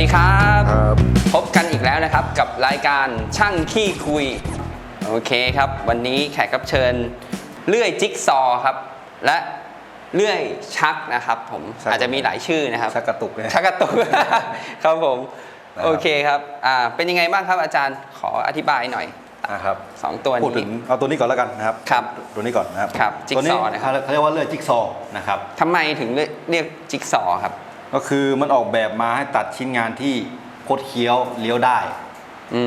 ดีครับ ครับ พบกันอีกแล้วนะครับกับรายการช่างขี้คุย โอเคครับ วันนี้แขกรับเชิญ เลื่อยจิ๊กซอว์ครับ และเลื่อยชักนะครับ ผมชัก อาจจะมีหลายชื่อนะครับ ชักกระตุกเลย ชักกระตุก ครับผม นะครับ โอเคครับอ่าเป็นยังไงบ้างครับอาจารย์ขออธิบายหน่อยนะครับสองตัวพูดถึนี้ งเอาตัวนี้ก่อนแล้วกันนะครับครับตัวนี้ก่อนนะครับครับจิ๊กตัวนี้ซอว์นะครับ เขาเรียกว่าเลื่อยจิ๊กซอว์นะครับ ทำไมถึงเรียกเรียกจิ๊กซอว์ครับ ก็คือมันออกแบบมาให้ตัดชิ้นงานที่คดเคี้ยวเลี้ยวได้อื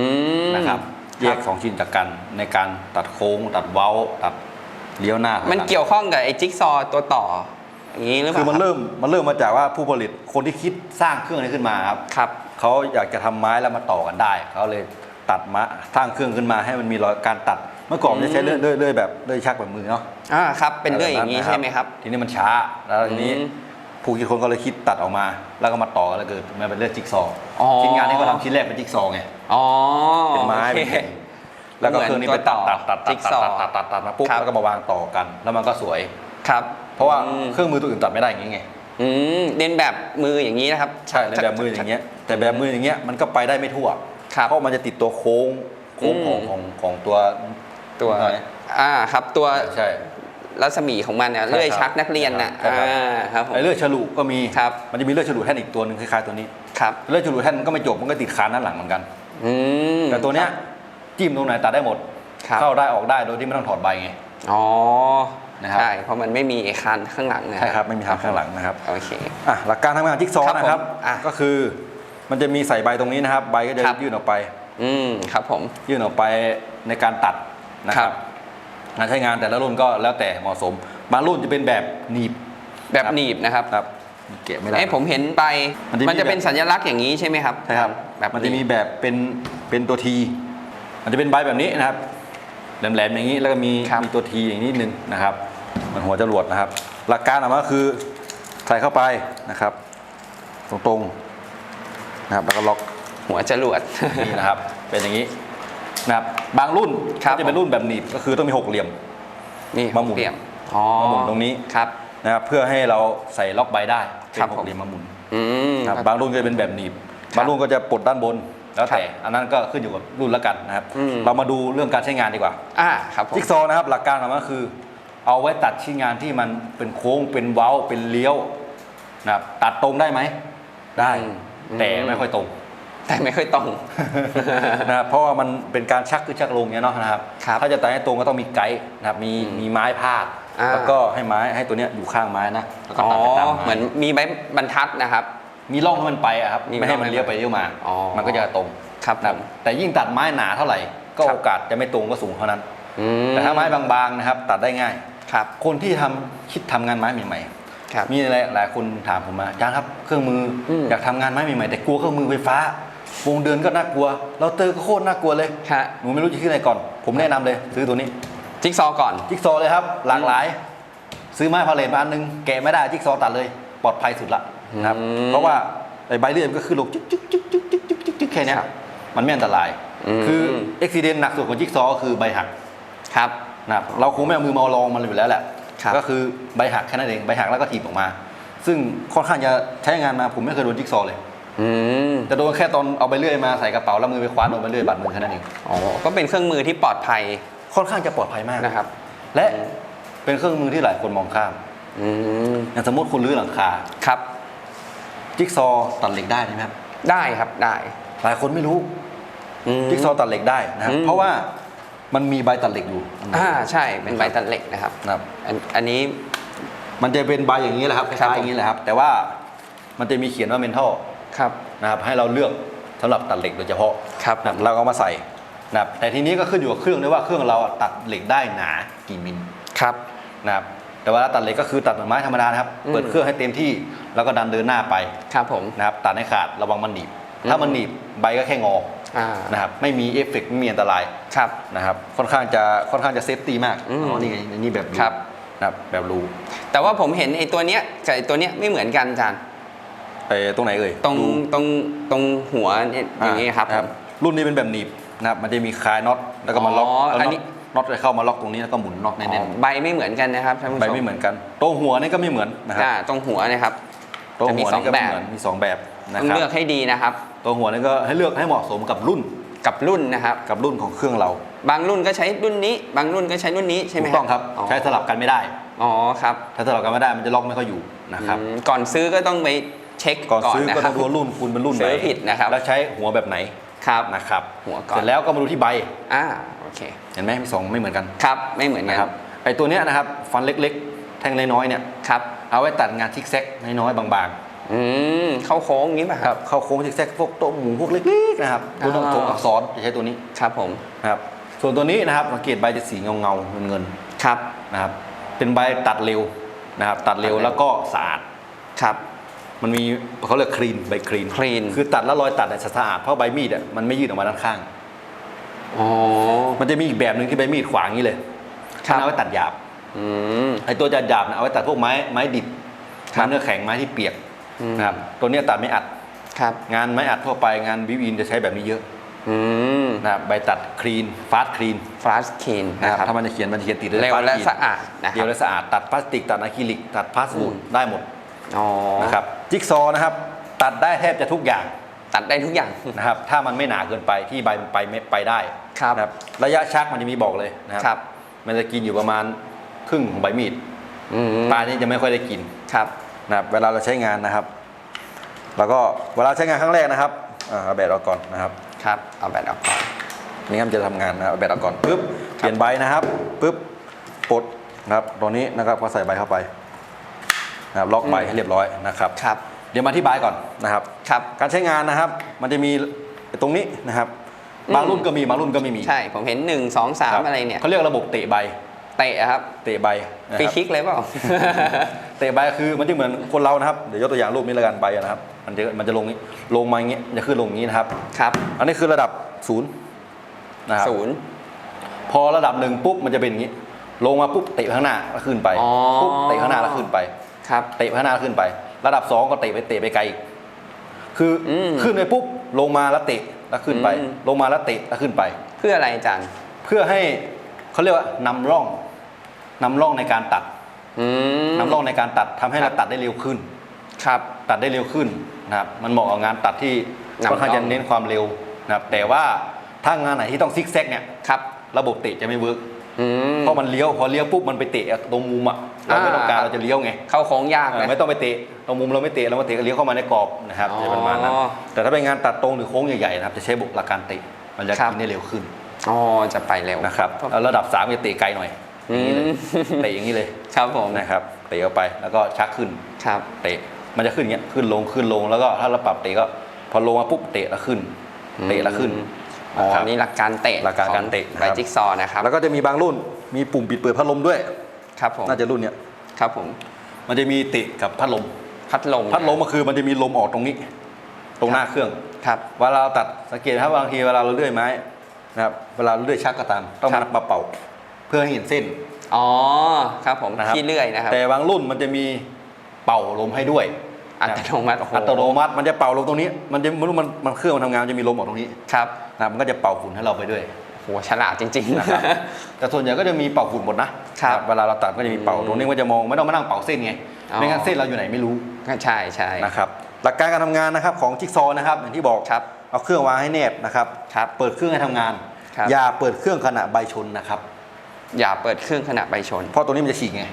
ม นะครับแยกสองชิ้นจากกันในการตัดโค้ง ตัดเว้า ตัดเลี้ยวหน้ามัมันเกี่ยวข้องกับไอ้จิ๊กซอว์ตัวต่อ อย่างนี้หรือเปคืล่าอมันรับเริ่มมันเริ่มมาจากว่าผู้ผลิตคนที่คิดสร้างเครื่องนี้ขึ้นมาครับ ครับ เขาอยากจะทำไม้แล้วมาต่อกันได้ เขาเลยตัดมาสร้างเครื่องขึ้นมาให้มันมีรอยการตัด เมื่อก่อนมันจะใช้เลื่อยเลื่อยเลื่อยแบบเลื่อยชักแบบมือเนาะอ่าครับ เป็นเลื่อยอย่างนี้นี้ใช่ไหมครับ ทีนี้มันช้า แล้วทีนี้อืม ผู้คิดคนก็เลยคิดตัดออกมา แล้วก็มาต่อกันแล้วเกิดมันเป็นเลือดจิ๊กซอว์อ๋อ ชิ้นงานที่เขาทำชิ้นแรกเป็นจิ๊กซอว์ไงอ๋อเป็นไม้โอเป็นเคแผ่นแล้วก็เครื่องนี้ไปตัดตัดตัดตัจิ๊ดกตัซอดว์ตัดตัดตัดมาปุ๊บครับ แล้วก็มาวางต่อกัน แล้วมันก็สวย ครับเพราะว่าอืมเครื่องมือตัวอื่นตัดไม่ได้อย่างนี้ไงอืมเรียนแบบมืออย่างนี้นะครับใช่ในแบบมืออย่างเงี้ยแต่แบบมืออย่างเงี้ยมันก็ไปได้ไม่ทั่วครับ เพราะมันจะติดตัวโค้งโค้งของอืมของของตัวตัวอะไรอ่าครับตัวใช่ รัศมีของมันเนี่ยใช่เลื่อยครับชักนักเรียนน่ะใช่ครับ อ่าครับผมไอ้เลือดฉลุก็มี ครับ มันจะมีเลือดฉลุแท่นอีกตัวหนึ่งคล้ายๆตัวนี้ ครับเลือดฉลุแท่นมันก็ไม่จบมันก็ติดคานด้านหลังเหมือนกัน อืม แต่ตัวเนี้ยจิ้มตรงไหนตัดได้หมด ครับ เข้าได้ออกได้โดยที่ไม่ต้องถอดใบไง อ๋อนะครับ ใช่เพราะมันไม่มีไอ้คันข้างหลังนะใช่ครับไม่มีทางข้างหลังนะครับโอเค อะหลักการทำงานจิ๊กซอว์ครับนะครับผมอะ ก็คือ มันจะมีใส่ใบตรงนี้นะครับ ใบก็จะครับยื่นออกไป อืมครับผม ยื่นออกไปในการตัดนะคครัรับ บ งานใช้งานแต่ละรุ่นก็แล้วแต่เหมาะสม บางรุ่นจะเป็นแบบหนีบแบบหนีบนะครับครับเก็บไม่ได้เอ้ผมเห็นไปมันจะมีมันจะเป็นสัญลักษณ์อย่างนี้ใช่ไหมครับใช่ครับแบบมันจะมีแบบเป็นเป็นตัวทีมันจะเป็นใบแบบนี้นะครับแหลมๆอย่างนี้แล้วก็มีมีตัวทีอย่างนี้นิดนึงนะครับเหมือนหัวจรวดนะครับ หลักการออกมาคือใส่เข้าไปนะครับ ตรงๆนะครับแล้วก็ล็อกหัวจรวดนี่นะครับ เป็นอย่างนี้นะครับ บางรุ่นครับ ก็จะเป็นรุ่นแบบหนีบก็คือต้องมีหกเหลี่ยม นี่มาหมุนเปี่ยมอ๋อมาหมุนตรงนี้ครับ นะครับเพื่อให้เราใส่ล็อกใบได้เป็ครับนหผกมเหลี่ยมมาหมุนอืมนะครับบางรุ่นก็จะเป็นแบบหนีบครับบางรุ่นก็จะปลดด้านบนแล้วแต่ครับอันนั้นก็ขึ้นอยู่กับรุ่นละกันนะครับ อืม เรามาดูเรื่องการใช้งานดีกว่า อ่าครับผม จิ๊กซอว์นะครับหลักการของมันก็คือ เอาไว้ตัดชิ้นงานที่มันเป็นโค้งเป็นเว้าเป็นเลี้ยวนะครับตัดตรงได้ไหมได้ อืมแต่ไม่ค่อยตรง แต่ไม่ค่อยตรง นะครับเพราะว่ามันเป็นการชักขึ้นชักลงเนี้ยเนาะนะครับ ครับถ้าจะตัดให้ตรงก็ต้องมีไกด์นะครับมีอืมมีไม้พาดอ่า แล้วก็ให้ไม้ให้ตัวเนี้ยอยู่ข้างไม้นะแล้วก็อ๋อตัดไปตามไม้เหมือนมีใบบรรทัดนะครับ มีร่องให้มันไปอะครับมีไม่ให้มันร่องให้เลี้ยวไปเลี้ยวมาอ๋อมันก็จะตรงครับนะผมแต่ยิ่งตัดไม้หนาเท่าไหร่ ก็ครับ โอกาสจะไม่ตรงก็สูงเท่านั้น อืมแต่ถ้าไม้บางๆนะครับ ตัดได้ง่าย ครับคนที่ทำคิดทำงานไม้ใหม่ครับๆมีหลายหลายคนถามผมมาอาจารย์ครับเครื่องมืออมอยากทำงานไม้ใหม่ๆแต่กลัวเครื่องมือไฟฟ้า วงเดือนก็น่ากลัวเราเตอร์ก็โคตรน่ากลัวเลยฮะหนูไม่รู้จะขึ้นอะไรก่อน ผมแนะนำเลย ซื้อตัวนี้ จิ๊กซอว์ก่อน จิ๊กซอว์เลยครับ หลากหลาย ซื้อไม้พาเลทมาอันหนึงแกะไม่ได้จิ๊กซอว์ตัดเลย ปลอดภัยสุดละนะครับเพราะว่าไอ้ใบเลื่อมันก็คือลงจิ๊กจิ๊กจิ๊กจิ๊กจิ๊กจิ๊กจิ๊กแค่นี้มันไม่อันตรายคืออุบิเหตุหนักสุดของจิ๊กซอว์คือใบหัก ครับ นะเราคงไม่เอามือมาลองมันอยู่แล้วแหละก็คือใบหักแค่นั้นเองใบหักแล้วก็ถีบออกมา ซึ่งค่อนข้างจะใช้งานมาผมไม่เคยโดนจิ๊กซอเลย อืมจะโดนแค่ตอนเอาใบเลื่อยมาใส่กระเป๋าแล้วมือไปคว้าโดนใบเลื่อยบาดมือแค่นั้นเองอ๋อก็เป็นเครื่องมือที่ปลอดภัยค่อนข้างจะปลอดภัยมากนะครับ และเป็นเครื่องมือที่หลายคนมองข้ามอืมอย่างสมมติคุณรื้อหลังคาครับ จิ๊กซอว์ตัดเหล็กได้ใช่ไหมครับได้ครับได้หลายคนไม่รู้อืมจิ๊กซอว์ตัดเหล็กได้นะครับอืมเพราะว่ามันมีใบตัดเหล็กอยู่อ่าใช่เป็นใบตัดเหล็กนะครับนะครับอันอันนี้มันจะเป็นใบอย่างนี้แหละครับคครับล้ายๆอย่างนี้แหละครับ แต่ว่ามันจะมีเขียนว่าเมนทัล ครับนะครับให้เราเลือกสำหรับตัดเหล็กโดยเฉพาะครับนะครับเราก็เอามาใส่นะครับแต่ทีนี้ก็ขึ้นอยู่กับเครื่องด้วยว่าเครื่องเราอะตัดเหล็กได้หนากี่มิลครับนะครับแต่เวลาตัดเหล็กก็คือตัดเหมือนไม้ธรรมดานะครับอืมเปิดเครื่องให้เต็มที่แล้วก็ดันเดินหน้าไปครับผมนะครับตัดให้ขาดระวังมันหนีบอืมถ้ามันหนีบใบก็แค่งออ่านะครับไม่มีเอฟเฟกต์ไม่มีอันตรายครับนะครับค่อนข้างจะค่อนข้างจะเซฟตี้มากอืมอ๋อนี่ไงนี่แบบครับนะครับแบบรูแต่ว่าผมเห็นไอ้ตัวเนี้ยกับไอ้ตัวเนี้ยไม่เหมือนกันอาจารย์ ไอ้ตรงไหนเอ่ยตรงรูตรงตรงหัวเนี่ยอย่างนี้ครับนะผมรุ่นนี้เป็นแบบหนีบนะครับมันจะมีคลายน็อตแล้วก็มาล็อกอ๋อแล้วอันน็อนี้ตน็อตจะเข้ามาล็อกตรงนี้แล้วก็หมุนน็อตแน่อ๋อนใบไม่เหมือนกันนะครับท่านผู้ๆชมใบไม่เหมือนกันตรงหัวนี่ก็ไม่เหมือนนะครับอ่าตรงหัวเนะครับตรงจะมีหัวสองนี่ก็แบไม่บเหมือนมีสองแบบนะต้องครับเลือกให้ดีนะครับตัวหัวนี่ก็ให้เลือกให้เหมาะสมกับรุ่นกับรุ่นนะครับ กับรุ่นของเครื่องเราบางรุ่นก็ใช้รุ่นนี้ บางรุ่นก็ใช้รุ่นนี้ใช่ไหมถูกต้องครับใช้สลับกันไม่ได้ อ๋อครับถ้าสลับกันไม่ได้มันจะล็อกไม่ค่อยอยู่นะครับ อืมก่อนซื้อก็ต้องไป เช็คก่อนซื้อนะก็คต้รัอบงดูว่ารุ่นคุณเป็นรุ่นไหนซื้อผิดนะครับ แล้วใช้หัวแบบไหนครับนะครับหัวก่อน เสร็จแล้วก็มาดูที่ใบอ่าโอเคเห็นไหมมีสองไม่เหมือนกันครับไม่เหมือนกันะนครับไอตัวเนี้ยนะครับฟันเล็กๆ แท่งน้อยๆเนี่ยครับเอาไว้ตัดงานซิกแซกน้อยๆบางอืมเข้าโค้งอย่างนี้ป่ะๆครับเข้าโค้งซิกแซกพวกโต๊ะหมูพวกเล็กๆนะครับตัวตรงอ๋อตรงอักษรจะใช้ตัวนี้ครับผมนะครับส่วนตัวนี้นะครับสังเกตใบจะสีเงาเงาๆเงินครับ ๆนะครับเป็นใบตัดเร็วนะครับตัดเร็วตัดเร็ว แล้วก็สะอาด ครับ มันมีเขาเรียกคลีนใบคลีน clean คือตัดแล้วรอยตัดเนี่ยสะอาดเพราะใบมีดอะมันไม่ยืดออกมาด้านข้าง อ๋อ มันจะมีอีกแบบหนึ่งที่ใบมีดขวางอย่างนี้เลยครับมันเอาไว้ตัดหยาบอืม ไอ้ตัวจะหยาบๆนะเอาไว้ตัดพวกไม้ไม้ดิบครับไม้เนื้อแข็งไม้ที่เปียกอืม นะครับตัวเนี้ยตัดไม่อัด ครับ งานไม้อัดทั่วไปงานวิวอินจะใช้แบบนี้เยอะอืมนะครับใบตัดคลีนฟาสคลีนฟลัสคินนะนะคครัรับบถ้ามันจะเขียนมันจะเขียนติดเร็ว fast และ clean สะอาดนะคเร็รัวบและสะอาดตัดพลาสติกตัดอะคริลิกตัดพลาสบูดอืมได้หมด อ๋อนะครับจิ๊กซอว์นะครับตัดได้แทบจะทุกอย่างตัดได้ทุกอย่างนะครับถ้ามันไม่หนาเกินไปที่ใบมันไปไม่ไปได้ครับนะครับระยะชักมันจะมีบอกเลยนะคครัรับ มันจะกินอยู่ประมาณครึ่งของใบมีดอืมปลายนี้จะไม่ค่อยได้กินครับนะครับเวลาเราใช้งานนะครับ แล้วก็เวลาใช้งานครั้งแรกนะครับอ่าเอาแบตออกก่อนนะครับครับเอาแบตออกก่อนนี่ครับจะทำงานนะครับเอาแบตออกก่อนปึ๊บเปลี่ยนใบนะครับปึ๊บปลดนะครับตรงนี้นะครับก็ใส่ใบเข้าไป นะครับล็อกใบอืมให้เรียบร้อยนะครับครับ เดี๋ยวมาที่บายก่อนนะครับครับ การใช้งานนะครับ มันจะมีตรงนี้นะครับ บางรุ่นก็มีบางรุ่นก็ไม่มีใช่ ผมเห็นหนึ่งสองสามคบอะไรเนี่ยเขาเรียกระบบเตะใบ เตะอะครับเตะใบนะฟรีครับ คิกเลยเปล่า เตะใบคือมันจะเหมือนคนเรานะครับ เดี๋ยวยกตัวอย่างรูปนี้แล้วกันใบนะครับ มันจะมันจะลงนี้ลงมาอย่างงี้จะขึ้นลงอย่างนี้นะครับ ครับอันนี้คือระดับศูนย์นะครับศูนย์ พอระดับหนึ่งปุ๊บมันจะเป็นอย่างนี้ ลงมาปุ๊บเตะไปข้างหน้าแล้วขึ้นไปอ๋อ ปุ๊บเตะข้างหน้าแล้วขึ้นไป ครับเตะไปข้างหน้าแล้วขึ้นไป ระดับสองก็เตะไปเตะไปไกลอีกคืออม ขึ้นไปปุ๊บลงมาแล้วเตะแล้วขึ้นไปอืมลงมาแล้วเตะแล้วขึ้นไป เพื่ออะไรอาจารย์เพื่อให้เขาเรียกว่านำร่องนำร่องในการตัดอืมนำร่องในการตัดทำให้ครัเราบตัดได้เร็วขึ้น ครับ ตัดได้เร็วขึ้นนะครับมันเหมาะกับงานตัดที่นำร่องค่อนข้างจะเน้นความเร็วนะครับแต่ว่าถ้างานไหนที่ต้องซิกแซกเนี่ยครับ ระบบเตะจะไม่เวิร์กอืม เพราะมันเลี้ยวพอเลี้ยวปุ๊บมันไปเตะตรงมุมอะเราไม่ต้องการอ่าเราจะเลี้ยวไงเข้าโค้งยากเออนะไม่ต้องไปเตะตรงมุมเราไม่เตะเรามาเตะก็เลี้ยวเข้ามาในกรอบนะครับอ๋อจะประมาณนั้นแต่ถ้าเป็นงานตัดตรงหรือโค้งใหญ่ๆนะครับจะใช้บุกหลักการเตะมันจะครับกินได้เร็วขึ้นอ๋อจะไปเร็วนะครับแล้วระดับสามจะเตะไกลหน่อยอย่างนี้เลยอืมเตะอย่างนี้เลยครับผมนะครับเตะเข้าไปแล้วก็ชักขึ้นครับเตะมันจะขึ้นอย่างเงี้ยขึ้นลงขึ้นลงแล้วก็ถ้าเราปรับเตะก็พอลงมาปุ๊บเตะแล้วขึ้นเตะแล้วขึ้น อ๋อนะครับ นี่หลักการเตะหลักการการเตะของนะใบครับจิ๊กซอว์นะครับแล้วก็จะมีบางรุ่นมีปุ่มปิดเปิดพัดลมด้วย ครับผมน่าจะรุ่นเนี้ยครับผมมันจะมีเตะกับพัดลม พัดลมพัดลมก็คือมันจะมีลมออกตรงนี้ ตรงหน้าเครื่อง ครับ เวลาเราตัดสังเกตนะครับบางทีเวลาเราเลื่อยไม้นะครับเวลาเราเลื่อยชักก็ตามต้องครัมาบมาเป่า เพื่อให้เห็นเส้น อ๋อครับผมนะครับ ที่เลื่อยนะครับ แต่บางรุ่นมันจะมีเป่าลมให้ด้วย อัตโนมัติโอ้โหอัตโนมัติมันจะเป่าลมตรงนี้ มันจะไม่รู้มันมันเครื่องมันทำงานมันจะมีลมออกตรงนี้ครับนะครับมันก็จะเป่าฝุ่นให้เราไปด้วยโหฉลาดจริงๆนะครับแต่ส่วนใหญ่ก็จะมีเป่าฝุ่นหมดนะครับเวลาเราตัดก็จะมีเป่าอืมตรงนี้ก็จะมองไม่ต้องมานั่งเป่าเส้นไงอ๋อไม่งั้นเส้นเราอยู่ไหนไม่รู้ก็ใช่ใช่นะครับหลักการการทำงานนะครับของจิ๊กซอว์นะครับอย่างที่บอกครับเอาเครื่องวางให้แนบนะครับครับเปิดเครื่องให้ทำงานครับอย่าเปิดเครื่องขณะใบชนนะครับ อย่าเปิดเครื่องขณะใบชน เพราะตรงนี้มันจะฉีกไง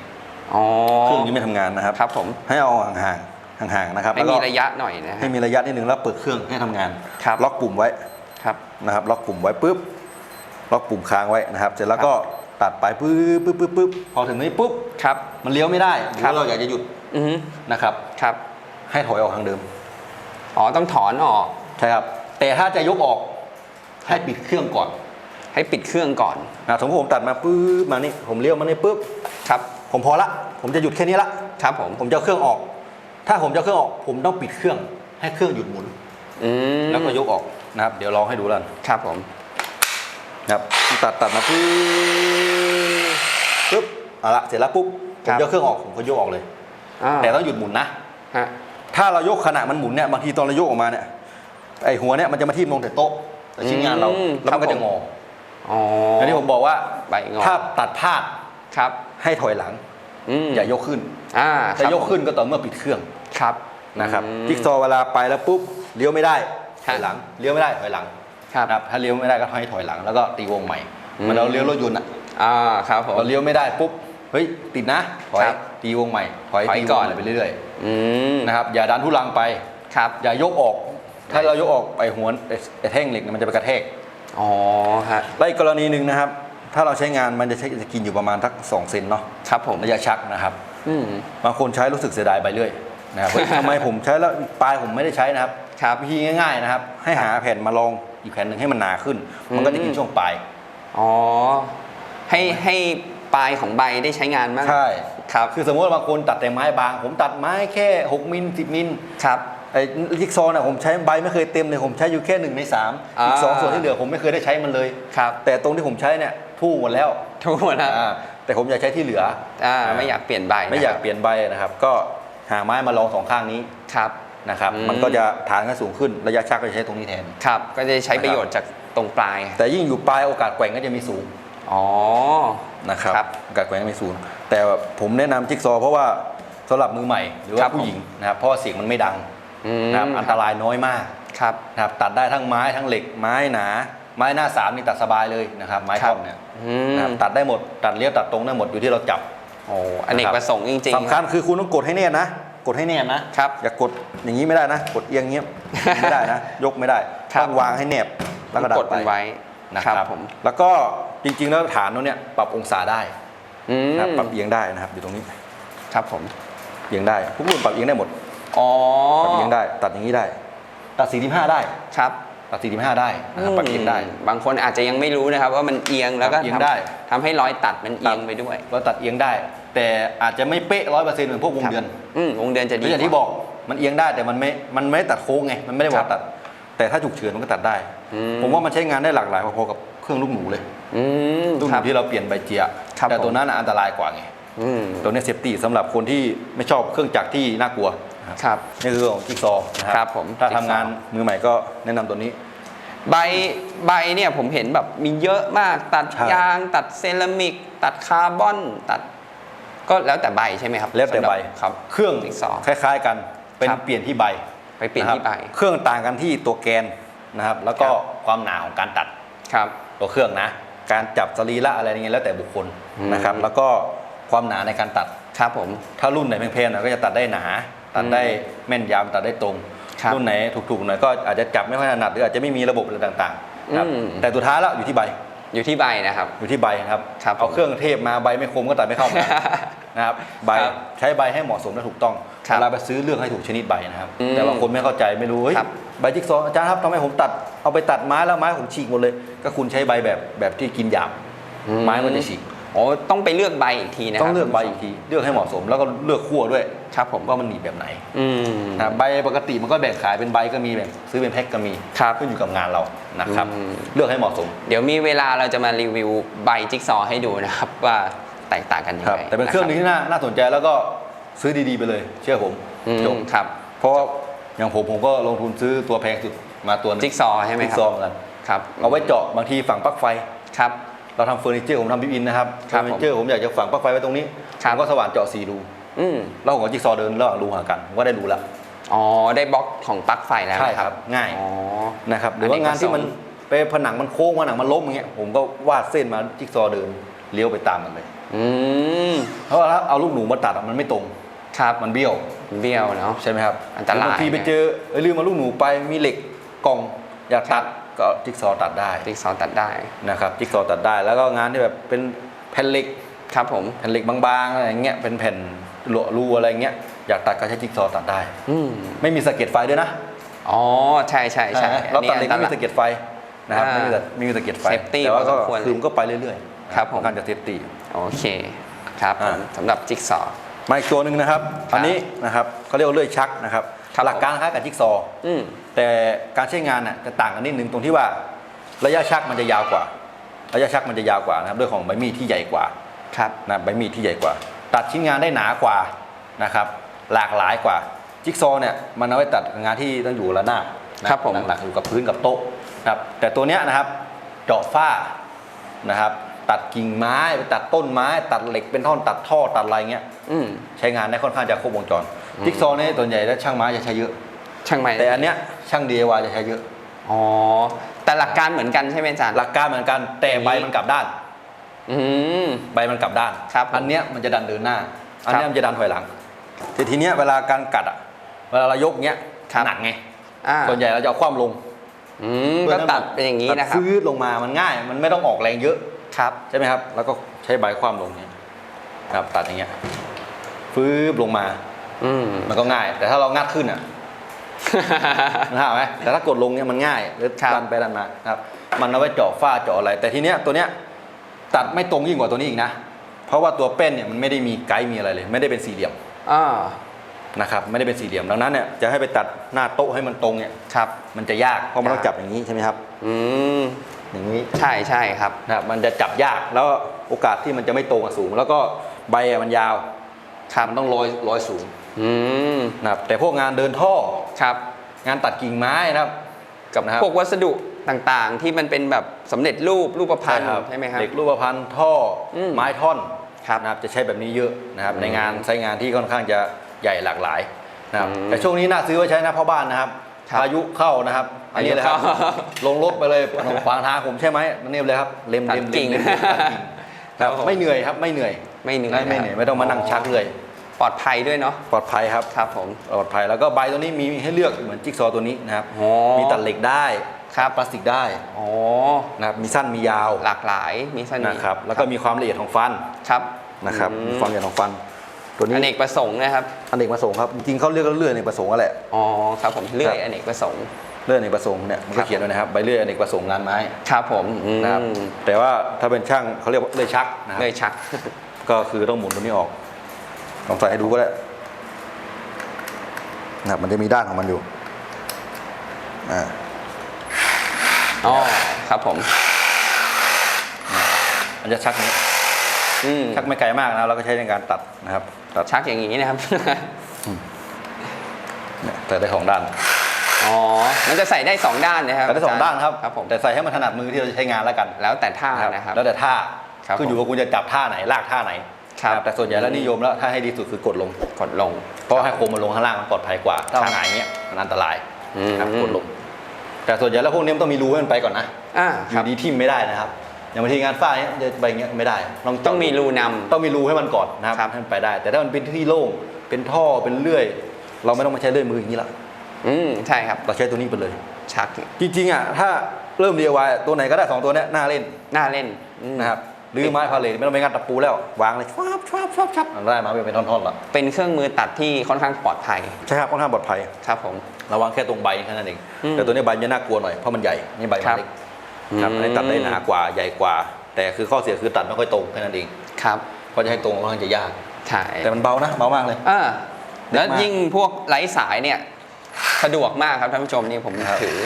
อ๋อเครื่องนี้ไม่ทำงานนะครับครับผมให้เอาห่างๆ ห่างๆนะครับให้แล้วมีก็ระยะหน่อยนะให้ฮะมีระยะนิดนึงแล้วเปิดเครื่องให้ทำงานครับล็อกปุ่มไว้ครับนะครับ ล็อกปุ่มไว้ปุ๊บล็อกปุ่มค้างไว้นะครับ เสร็จแล้วก็ตัดไปปุ๊บปุ๊บปุ๊บปุ๊บพอถึงนี้ปุ๊บครับ มันเลี้ยวไม่ได้หรือครับว่าเราอยากจะหยุดอือฮึนะครับครับ ให้ถอยออกทางเดิมอ๋อต้องถอนออกใช่ครับ แต่ถ้าจะยกออกให้ปิดเครื่องก่อน ให้ปิดเครื่องก่อนนะสมมติผมตัดมาปุ๊บมานี่ผมเลี้ยวมานี่ปุ๊บครับ ผมพอละ ผมจะหยุดแค่นี้ละครับ ผมผมจะเอาเครื่องออก ถ้าผมจะเอาเครื่องออก ผมต้องปิดเครื่องให้เครื่องหยุดหมุน อืมแล้วก็ยกออกนะครับ เดี๋ยวลองให้ดูแล้วกันครับผม นะครับตัดตัดมาปุ๊บปุ๊บเอาละเสร็จแล้วปุ๊บผมจะเอาเครื่องออกผมก็ยกออกเลย อ่าแต่ต้องหยุดหมุนนะ ฮะถ้าเรายกขณะมันหมุนเนี่ยบางทีตอนเรายกออกมาเนี่ยไอหัวเนี่ยมันจะมาทิ่มลงแต่โต๊ะแต่ชิ้นงานเราอืมแล้วมันก็ครับจะผมงออ๋ออันนี้ผมบอกว่าใบงอถ้าตัดพลาดครับให้ถอยหลังอืมอย่ายกขึ้นอ่าแต่ครับยกผมขึ้นก็ต่อเมื่อปิดเครื่อง ครับ นะครับอืมจิ๊กซอว์เวลาไปแล้วปุ๊บเลี้ยวไม่ได้ถครับอยหลังเลี้ยวไม่ได้ถอยหลังครับ นะครับถ้าเลี้ยวไม่ได้ก็ให้ถอยหลังแล้วก็ตีวงใหม่อืมเหมันเราเลี้ยวรถยนต์อะ อ่าครับผมพอเลี้ยวไม่ได้ปุ๊บ เฮ้ย ติดนะ ถอยครับตีวงใหม่ ถอยถอยตีวงก่อนใหม่ไปเรื่อยอืมๆ นะครับ อย่าดันทุลังไป ครับ อย่ายกออก ถ้าเรายกออกไปหัวไอ้ไอ้แท่งเหล็กเนี่ยมันจะไปกระแทกอ๋อฮะและอีกกรณีหนึ่งนะครับ ถ้าเราใช้งานมันจะใช้จะกินอยู่ประมาณทักสองเซนเนาะ ครับผมระยะชักนะครับ อืม บางคนใช้รู้สึกเสียดายไปเรื่อย นะครับเฮ้ยทำไมผมใช้แล้วปลายผมไม่ได้ใช้นะครับครับวิธีง่ายๆนะครับ ให้หาแผ่นมาลองอีกแผ่นหนึ่งให้มันหนาขึ้น มันก็จะกินช่วงปลายอ๋อให้ให้ปลายของใบได้ใช้งานบ้างใช่ครับคือสมมติว่าบางคนตัดแต่ไม้บาง ผมตัดไม้แค่ 6มิล10มิลครับไอ้จิ๊กซอว์เนี่ยผมใช้ใบไม่เคยเต็มเลยผมใช้อยู่แค่หนึ่งในสามอ่าอีกสองส่วนที่เหลือผมไม่เคยได้ใช้มันเลยครับแต่ตรงที่ผมใช้เนี่ยทู่หมดแล้วทุกคนนะอ่าแต่ผมอยากใช้ที่เหลืออ่าอ่าไม่อยากเปลี่ยนใบนะไม่อยากครับเปลี่ยนใบนะครับ ก็ หาไม้มาลองสองข้างนี้ครับนะครับอืมมันก็จะฐานก็สูงขึ้นระยะชักก็จะใช้ตรงนี้แทนครับก็จะใช้ประโยชน์จากตรงปลาย แต่ยิ่งอยู่ปลายโอกาสแกว่งก็จะมีสูงอ๋อนะครับครับโอกาสแกว่งก็มีสูง แต่ผมแนะนำจิ๊กซอว์เพราะว่าสำหรับมือใหม่หรือครัว่าบผู้หญิงนะครับเพราะว่าเสียงมันไม่ดังอืมนะครับอันตรายน้อยมากครับนะครับตัดได้ทั้งไม้ทั้งเหล็กไม้หนาไม้หน้าสามนี่ตัดสบายเลยนะครับไม้ครัท่บอนเนี่ยอืมนะครับตัดได้หมดตัดเลี้ยวตัดตรงได้หมดอยู่ที่เราจับ โอ้อเนกนะครับประสงค์จริงๆสำคัญคือคุณต้องกดให้แน่นนะ กดให้แน่นนะครับ อย่ากดอย่างนี้ไม่ได้นะ กดเอียงเงี้ยไม่ได้นะ ยกไม่ได้ครับต้องวางให้แนบแล้วก็ดักดดไปมันไว้นะครับผมแล้วก็จริงๆแล้วฐานตรงเนี้ยปรับองศาได้อืมนะครับปรับเอียงได้นะครับอยู่ตรงนี้ ครับผมเอียงได้ทุกรุ่นปรับเอียงได้หมดอ๋อปรับเอียงได้ ตัดอย่างนี้ได้ ตัด 45 ได้ครับตัด45 ได้นะครับปรับเอียงได้ บางคนอาจจะยังไม่รู้นะครับว่ามันเอียงแล้วก็ครับเอียงทำได้ทำให้รอยตัดมันเอียงไปด้วยเราตัดเอียงได้ แต่อาจจะไม่เป๊ะร้อยเปอร์เซ็นต์เหมือนพวกวงเดือนอืมวงเดือนจะหดีรืออย่างที่บอกมันเอียงได้แต่มันไม่ มันไม่ได้ตัดโค้งไง มันไม่ได้บอครักบตัด แต่ถ้าฉุกเฉินมันก็ตัดได้อืมผมว่ามันใช้งานได้หลากหลายพอๆกับเครื่องลูกหนูเลยอืมลูกหครันูบที่เราเปลี่ยนใบเจียครับแต่ผมตัวนั้นน่ะอันตรายกว่าไงอืมตัวนี้เซฟตี้สำหรับคนที่ไม่ชอบเครื่องจักรที่น่ากลัวนะครับครับนี่คือของจิ๊กซอว์นะครัครับผมถ้าจิ๊กซทำอว์งานมือใหม่ก็แนะนำตัวนี้ใบใบเนี่ยผมเห็นแบบมีเยอะมากตัดใช่ยาง ตัดเซรามิก ตัดคาร์บอน ตัด ก็แล้วแต่ใบใช่ไหมครับแล้วแต่ใบสำหรับครับเครื่องจิ๊กซอว์คล้าย ๆ กันเป็นครับเปลี่ยนที่ใบไปเปลี่ยนที่ะครับใบเครื่องต่างกันที่ตัวแกนนะครับ แล้วก็ครับความหนาของการตัดครับตัวเครื่องนะ การจับสรีระอะไรอย่างเงี้ยแล้วแต่บุคคลอืมนะครับ แล้วก็ความหนาในการตัดครับผมถ้ารุ่นไหนแพงๆหน่อยก็จะตัดได้หนา ตัดได้แม่นยำตัดได้ตรงครับรุ่นไหนถูกๆหน่อยก็อาจจะจับไม่ค่อยถนัดหรืออาจจะไม่มีระบบอะไรต่างๆนะครับอืมแต่สุดท้ายแล้วอยู่ที่ใบอยู่ที่ใบนะครับ อยู่ที่ใบนะครับครับ เอาผมเครื่องเทพมาใบไม่คมก็ตัดไม่เข้าเหมือ นกันนะครับใบครับใช้ใบให้เหมาะสมและถูกต้องครับเวลาไปซื้อเลือกให้ถูกชนิดใบนะครับ อืมแต่บางคนไม่เข้าใจไม่รู้เฮ้ยครับใบจิ๊กซอว์อาจารย์ครับทำไมผมตัดเอาไปตัดไม้แล้วไม้ผมฉีกหมดเลย ก็คุณใช้ใบแบบแบบที่กินหยาบไม้มันจะฉีกโอ้ต้องไปเลือกใบอีกทีนะครับต้องเลือกใบอีกทีเลือกให้เหมาะสม แล้วก็เลือกขั้วด้วยครับผมว่ามันหนีบแบบไหนอืม นะครับใบปกติมันก็แบ่งขายเป็นใบก็มีแบ่งซื้อเป็นแพ็คก็มีครับขึ้นอยู่กับงานเรานะครับอืม เลือกให้เหมาะสม เดี๋ยวมีเวลาเราจะมารีวิวใบจิ๊กซอว์ให้ดูนะครับว่า แตกต่างกันยังครับ ไงแต่เป็นเครื่องหนึงที่น่าน่าสนใจแล้วก็ซื้อดีๆไปเลย เชื่อผมอืมจบครับเพราะอย่างผมผมก็ลงทุนซื้อตัวแพงสุดมาตัวหนึงจิ๊กซอว์ใช่ไหมจิ๊คกรับซอว์เหมือนกันครับเอาไว้เจาะบางทีฝังปลั๊กไฟ ครับ เราทำเฟอร์นิเจอร์ผมทำบิวอินนะครับครัเฟบอร์นิเจอร์ผมอยากจะฝังปลั๊กไฟไว้ตรงนี้ครัผบมก็สว่านเจาะสี่รูอืมแล้วผมก็จิ๊กซอว์เดินระหว่างรูหากันผมก็ได้รูละ อ๋อได้บล็อกของปลั๊กไฟแล้วใช่นะครับง่าย อ๋อ นะครับหรือว่างานที่มันอันนี้ก็ไปผนังมันโค้งผนังมันล้มอย่างเงี้ยผมก็วาดเส้นมาจิ๊กซอว์เดินเลี้ยวไปตามมันเลย อืมเพราะว่าถ้าเอาลูกหนูมาตัดอะมันไม่ตรงครับมันเบี้ยวเบี้ยวเนาะ ใช่ไหมครับอันตราย บางทีไปเจอเอ้ยลืมมาลูกหนูไปมีเหล็กกล่องอยากตัดก็จิ๊กซอว์ตัดได้จิ๊กซอว์ตัดได้นะครับจิ๊กซอว์ตัดได้แล้วก็งานที่แบบเป็นแผ่นเหล็กครับผมแผ่นเหล็กบางๆอะไรอย่างเงี้ยเป็นแผ่นหลวรูอะไรเงี้ยอยากตัดก็ใช้จิ๊กซอว์ตัดได้อืมไม่มีสะเก็ดไฟด้วยนะอ๋อใช่ใช่ใช่เราตัดเหล็กอัไม่นมีนี้สะเก็ดไฟนะครับอ่าไม่มีสะไม่มีสะเก็ดไฟ Safety แต่ว่าก็พอสมควรเลยคือมันก็ไปเรื่อยๆครับผมการจะเซฟตี้ โอเคครับผมอ่าสำหรับจิ๊กซอว์ มาอีกตัวหนึ่งนะครับครับอันนี้นะครับเขาเรียกว่าเลื่อยชักนะครับครับหลักการคล้ายกับจิ๊กซอว์อืม แต่การใช้งานน่ะจะต่างกันนิดนึงตรงที่ว่าระยะชักมันจะยาวกว่า ระยะชักมันจะยาวกว่านะครับด้วยของใบมีดที่ใหญ่กว่า ครับ นะใบมีดที่ใหญ่กว่า ตัดชิ้นงานได้หนากว่านะครับ หลากหลายกว่า จิ๊กซอว์เนี่ยมันเอาไว้ตัดงานที่ต้องอยู่ระนาบนะครับผม หลักๆอยู่กับพื้นกับโต๊ะนะครับแต่ตัวเนี้ยนะครับเจาะฝ้านะครับ ตัดกิ่งไม้ไปตัดต้นไม้ ตัดเหล็กเป็นท่อนตัดท่อตัดอะไรเงี้ยอืมใช้งานได้ค่อนข้างจะครบวงจรจิ๊กซอว์เนี่ยส่วนใหญ่แล้วช่างไม้จะใช้เยอะ ช่างไม้แต่อันเนี้ยช่าง DIY จะใช้เยอะอ๋อแต่หลักการเหมือนกันใช่ไหมอาจารย์หลักการเหมือนกันแต่ใบมันกลับด้านอืมใบมันกลับด้านครับ อันเนี้ยมันจะดันเดินหน้า อันครับเนี้ยมันจะดันถอยหลังทีทีเนี้ยเวลาการกัดอะเวลาเรายกเนี้ยครับหนักไงอ่าส่วนใหญ่เราจะเอาคว่ำลงอืมก็ตัดเป็นอย่างนี้ตัดนะครับฟืดลงมามันง่าย มันไม่ต้องออกแรงเยอะ ครับใช่ไหมครับ แล้วก็ใช้ใบคว่ำลงเนี้ยครับตัดอย่างเงี้ยฟืบลงมา อืม มันก็ง่าย แต่ถ้าเรางัดขึ้นอะนะฮะไหมแต่ถ้ากดลงเนี่ยมันง่ายหรือครับ ดันไปดันมาครับ มันเอาไว้เจาะฝ้าเจาะอะไร แต่ทีเนี้ยตัวเนี้ยตัดไม่ตรงยิ่งกว่าตัวนี้อีกนะ เพราะว่าตัวเป็นเนี่ยมันไม่ได้มีไกด์มีอะไรเลย ไม่ได้เป็นสี่เหลี่ยมอ่านะครับไม่ได้เป็นสี่เหลี่ยมดังนั้นเนี่ยจะให้ไปตัดหน้าโต๊ะให้มันตรงเนี่ยครับ มันจะยากเพราะมันต้องยากจับอย่างนี้ใช่ไหมครับ อืม อย่างนี้ใช่ใช่ครับนะครับมันจะจับยากแล้วโอกาสที่มันจะไม่ตรงอะสูง แล้วก็ใบอะมันยาวครับมันต้องลอยลอยสูงอืมนะครับแต่พวกงานเดินท่อครับ งานตัดกิ่งไม้นะครับกับนะครับพวกวัสดุต่างๆ ที่มันเป็นแบบสำเร็จรูปรูปพรรณใช่ไหมครับเหล็กรูปพรรณท่ออมไม้ท่อนครับนะครับจะใช้แบบนี้เยอะนะครับอืมในงานใช้งานที่ค่อนข้างจะใหญ่หลากหลายนะครับอืมแต่ช่วงนี้น่าซื้อไว้ใช้นะพ่อบ้านนะครับครับ พายุเข้านะครับ อันนี้เลยครับพายุเข้าลงรถไปเลยขวางทางผมใช่ไหมนั่นนี่เลยครับเล็มตัดเล็มกิ่งเล็มเล็มตัดกิ่งครับครับผมไม่เหนื่อยครับไม่เหนื่อย ไม่เหนื่อยไม่ไม่เหนื่อยไม่ต้องมานั่งชักเลยปลอดภัยด้วยเนาะปลอดภัยครับครับผมปลอดภัยแล้วก็ใบตัวนี้มีให้เลือกเหมือนจิ๊กซอว์ตัวนี้นะครับโอ้มีตัดเหล็กได้ครับพลาสติกได้อ๋อนะครับมีสั้นมียาวหลากหลายมีเสน่ห์นะครับแล้วก็มีความละเอียดของฟันครับนะครับอืมีมความละเอียดของฟัน ตัวนี้อเนกประสงค์นะครับอเนกประสงค์ครับจริงๆเขาเรียกเลื่อยอเนกประสงค์นั่นแหละอ๋อครับผมเลื่อยครับอเนกประสงค์เลื่อยอเนกประสงค์เนี่ยมันครัก็บเขียนไว้นะครับใบเลื่อยอเนกประสงค์งานไม้ครับผมอืมนะครับแต่ว่าถ้าเป็นช่างเขาเรียกว่าเลื่อยชักนะครับเลื่อยชัก ก็คือต้องหมุนตัวนี้ออกลองใส่ให้ดูก็ได้นะครับมันจะมีด้านของมันอยู่อ่าอ๋อครับผมมันจะชักนี้ อืม ชักไม่ไกลมากนะเราก็ใช้ในการตัดนะครับ ตัดชักอย่างนี้นะครับ เนี่ยแต่ได้สองด้านอ๋อ มันจะใส่ได้สองด้านนะครับแต่ได้สองด้านครับครับผมแต่ใส่ให้มันถนัดมือที่เราจะใช้งานแล้วกันแล้วแต่ท่านะครับ แล้วแต่ท่าครับขึ้นอยู่กับคุณจะจับท่าไหนลากท่าไหนครับ นะแต่ส่วนใหญ่แล้วนิยมแล้วถ้าให้ดีสุดคือกดลง กดลง เพราะให้โคมมันลงข้างล่างมันปลอดภัยกว่า ถ้าครัเอาบหงายอย่างเงี้ยมันอันตรายอืม ครับกดลง แต่ส่วนใหญ่แล้วพวกนี้มันต้องมีรูให้มันไปก่อนนะอ่าอครับยู่ดีทิ่มไม่ได้นะครับ อย่างบางทีงานฝ้าเนี้ยจะไปอย่างเงี้ยไม่ได้ลองเจาะต้องมีรูนำ ต้องมีรูให้มันก่อนนะครับครับ ให้มันไปได้ แต่ถ้ามันเป็นที่โล่งเป็นท่อเป็นเลื่อย เราไม่ต้องมาใช้เลื่อยมืออย่างนี้ละอืมใช่ครับเราใช้ตัวนี้ไปเลย ชักจริงๆอะถ้าเริ่ม DIY ตัวไหนก็ได้สองตัวเนี้ยน่าเล่นน่าเล่นอืมนะครับหรือไม้พาเลทไม่ต้องไปงัดตะปูแล้ววางเลยฟับฟับฟับฟับมันได้มาเป็นท่อนๆละเป็นเครื่องมือตัดที่ค่อนข้างปลอดภัยใช่ครับค่อนข้างปลอดภัย ครับผม ระวังแค่ตรงใบแค่นั้นเองอืมแต่ตัวนี้ใบมันจะน่ากลัวหน่อยเพราะมันใหญ่นี่ใบคมัรันบเล็ก ครับอืมอันนี้ตัดได้หนากว่าใหญ่กว่า แต่คือข้อเสียคือตัดไม่ค่อยตรงแค่นั้นเองครับเพราะจะให้ตรงค่อนข้างจะยากใช่แต่มันเบานะเบามากเลยอ่าแล้วเล็กมากยิ่งพวกไร้สายเนี่ยสะดวกมากครับท่านผู้ชมนี่ผมครับถือ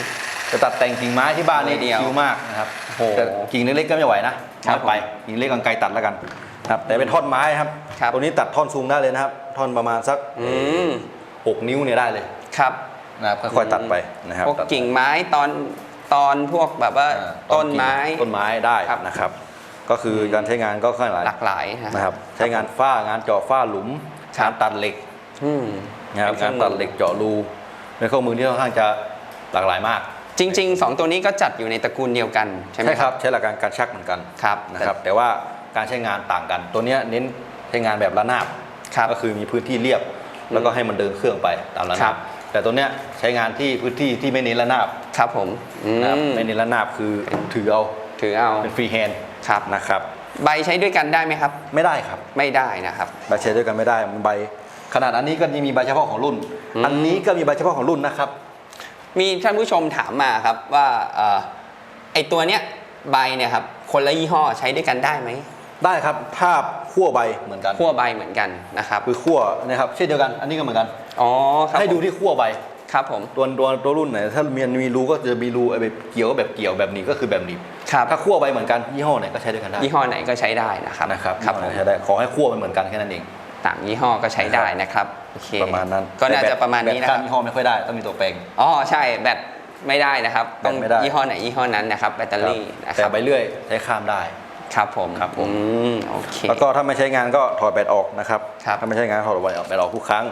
จะตัดแต่งกิ่งไม้ที่บ้านนี่เลยเดียวชิวมากนะครับโอ้โหแต่กิ่งเล็กๆก็ไม่ไหวนะครับน้อยไปกิ่งเล็กกางไกลตัดแล้วกันครับ แต่เป็นท่อนไม้ครับครับตัวนี้ตัดท่อนซูงได้เลยนะครับ ท่อนประมาณสักอืมหกนิ้วเนี่ยได้เลยครับนะครับค่อยๆตัดไปนะครับพวกตัดกิ่งไม้ตอน ตอนพวกแบบว่าอ่าต้นไม้ต้นไม้ได้ครับนะครับ ก็คือการใช้งานก็ค่อนข้างหลายหลากหลายนะนะครับ ใช้งานฝ้างานเจาะฝ้าหลุมครับงานตัดเหล็กอืมนะครับเป็นเครื่กาอรงมือตัดเหล็กเจาะรูเป็นข้อมือที่ค่อนข้างจะหลากหลายมาก จริงๆสองตัวนี้ก็จัดอยู่ในตระกูลเดียวกันใช่ไหมใช่ครับใช้หลักการการชักเหมือนกันครับนะครับ แต่ว่าการใช้งานต่างกัน ตัวเนี้ยเน้นใช้งานแบบระนาบครับก็คือมีพื้นที่เรียบแล้วก็ให้มันเดินเครื่องไปตามระครันาบบ แต่ตัวเนี้ยใช้งานที่พื้นที่ที่ไม่เน้นระนาบครับผมอืมนะครับไม่เน้นระนาบคือถือเอาถือเอาเป็นฟรีแฮนด์ครับนะครับ ใบใช้ด้วยกันได้ไหมครับ ไม่ได้ครับไม่ได้นะครับใบใช้ด้วยกันไม่ได้มันใบ ขนาดอันนี้ก็มีใบเฉพาะของรุ่นอืมอันนี้ก็มีใบเฉพาะของรุ่นนะครับ มีท่านผู้ชมถามมาครับว่าเอ่อไอตัวเนี้ยใบเนี่ยครับคนละยี่ห้อใช้ด้วยกันได้ไหม ได้ครับถ้าขั้วใบเหมือนกันขั้วใบเหมือนกันนะครับคือขั้วนะครับเช่นเดียวกัน อันนี้ก็เหมือนกันอ๋อครับให้ดูผมที่ขั้วใบครับผมตัวตัวตัวรุ่นไหนถ้ามีมีรูก็จะมีรูไอ้แบบเกี่ยวก็แบบเกี่ยวแบบหนีบก็คือแบบหนีบครับถ้าขั้วใบเหมือนกันยี่ห้อไหนก็ใช้ด้วยกันได้ยี่ห้อไหนก็ใช้ได้นะครับนะครับครับยี่ผห้อมไหนใช้ได้ขอให้ขั้วมันเหมือนกันแค่นั้นเองต่างยี่ห้อก็ใช้ได้นะครับโอเคประมาณนั้นก็น่าแต่แบจะตประมาณนี้แบนะตคข้ารับมยี่ห้อไม่ค่อยได้ต้องมีตัวแปลงอ๋อใช่แบตไม่ได้นะครับแบตต้องไม่ได้ยี่ห้อไหนยี่ห้อนั้นนะครับแบตเตอรี่นะคแต่รับใบเลื่อยใช้ข้ามได้ ครับผมครับผมอืมโอเค แล้วก็ถ้าไม่ใช้งานก็ถอดแบตออกนะครับ ครับ ถ้าไม่ใช้งานถอดแบตออกแบตออกทุกครั้ง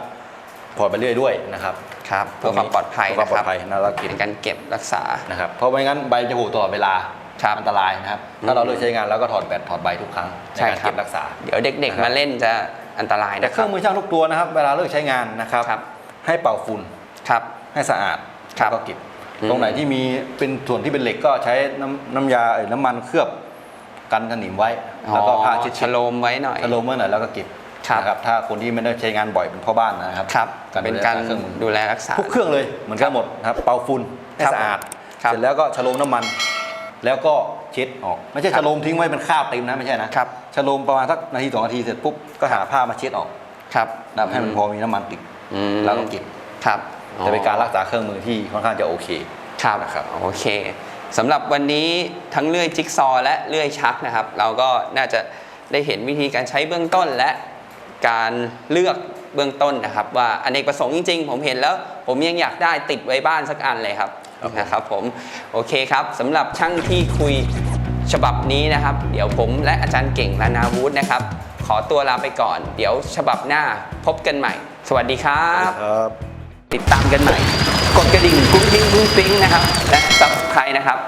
ถอดไปเรื่อยด้วยนะครับครับเพื่อความปลอดภัยเพื่อความนะปลคอรับดภัยนะแล้วกินในการเก็บรักษา นะครับ เพราะไม่งั้นใบจะหูตลอดเวลาครับอันตรายนะครับ ถ้าเราเลิกใช้งานแล้วก็ถอดแบตถอดใบทุกครั้งในใช่การครับ เก็บรักษา เดี๋ยวเด็กนะครับ ๆมาเล่นจะอันตรายแต่นะเคครัรื่อบ งมือช่างทุกตัวนะครับ เวลาเลิกใช้งานนะครับ ครับ ให้เป่าฝุ่น ครับ ให้สะอาดครับแล้วก็เก็บ อืมตรงไหนที่มีเป็นส่วนที่เป็นเหล็กก็ใช้น้ำน้ำยาเอ่ยน้ำมันเคลือบ กันสนิมไว้ แล้วก็ผ้าเช็ดชโลมไว้หน่อยชะโลมไว้หน่อยแล้วก็เก็บครับนะครับถ้าคนที่ไม่ได้ใช้งานบ่อยเป็นพ่อบ้านนะครับครับการเป็นดูแลการเครื่องมือดูแลรักษาทุกเครื่องเลยเหมือนกันหมดนะครับเป่าฝุ่นให้ครับสะอาดครับเสร็จแล้วก็ชะโลมน้ำมัน แล้วก็เช็ดออกไม่ใช่ครับชะโลมทิ้งไว้เป็นคราบเต็มนะไม่ใช่นะครับชะโลมประมาณสักนาทีสองนาทีเสร็จปุ๊บก็หาผ้ามาเช็ดออกครับนะครับให้มันพอมีน้ำมันติดอืมแล้วก็เก็บครับจะเป็นการรักษาเครื่องมือที่ค่อนข้างจะโอเคครับนะครับโอเค สำหรับวันนี้ทั้งเลื่อยจิ๊กซอว์และเลื่อยชักนะครับ เราก็น่าจะได้เห็นวิธีการใช้เบื้องต้นและการเลือกเบื้องต้นนะครับ ว่าอเนกประสงค์จริงๆ ผมเห็นแล้วผมยังอยากได้ติดไว้บ้านสักอันเลยครับนะครับผมโอเคครับสำหรับช่างที่คุยฉบับนี้นะครับ เดี๋ยวผมและอาจารย์เก่งและนาวูดนะครับ ขอตัวลาไปก่อน เดี๋ยวฉบับหน้าพบกันใหม่ สวัสดีครับ ติดตามกันใหม่ กดกระดิ่งกุ้งกิ้งกุ้งปิ้งนะครับ และซับสไครต์นะครับ